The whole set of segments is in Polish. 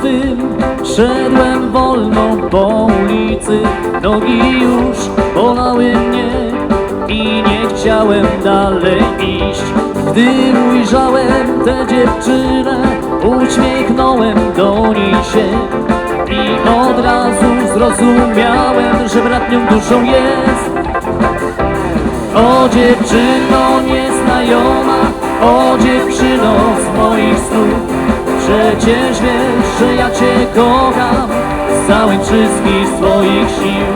Twym. Szedłem wolno po ulicy. Nogi już bolały mnie I nie chciałem dalej iść. Gdy ujrzałem tę dziewczynę Uśmiechnąłem do niej się I od razu zrozumiałem, że bratnią duszą jest. O dziewczyno nieznajoma, o dziewczyno z moich Przecież wiesz, że ja Cię kocham z całych wszystkich swoich sił.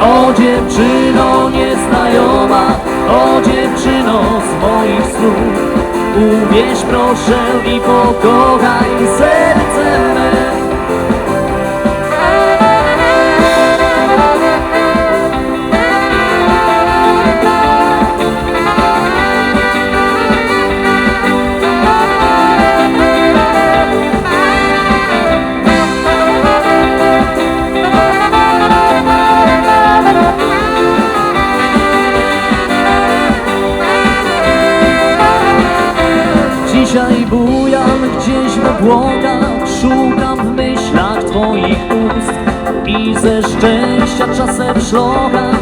O dziewczyno nieznajoma, o dziewczyno z moich snów Uwierz proszę i pokochaj serce Dzisiaj bujam gdzieś w obłokach Szukam w myślach Twoich ust. I ze szczęścia czasem szlocham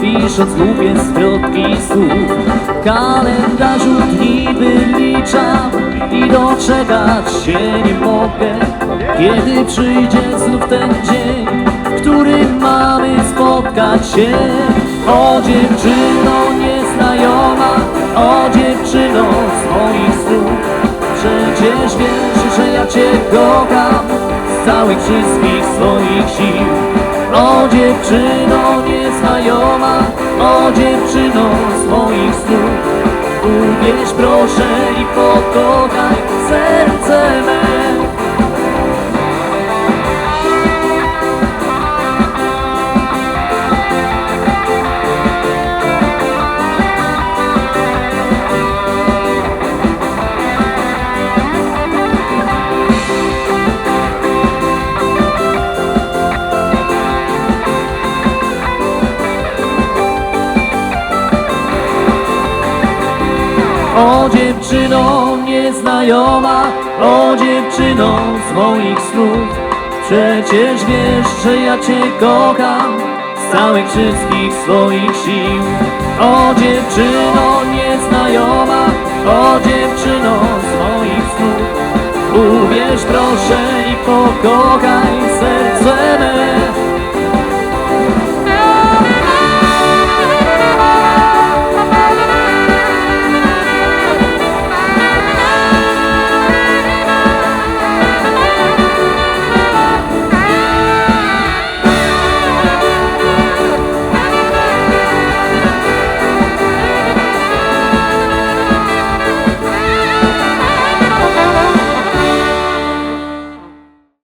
Pisząc głupie zwrotki słów. W kalendarzu dni wyliczam I doczekać się nie mogę. Kiedy przyjdzie znów ten dzień W którym mamy spotkać się. O dziewczyno nieznajoma O dziewczyno z Z całych wszystkich swoich sił. O dziewczyno nieznajoma O dziewczyno z moich snów Uwierz proszę i pokochaj serce me O dziewczyno nieznajoma, o dziewczyno z moich snów. Przecież wiesz, że ja Cię kocham z całych wszystkich swoich sił. O dziewczyno nieznajoma, o dziewczyno z moich snów. Uwierz proszę i pokochaj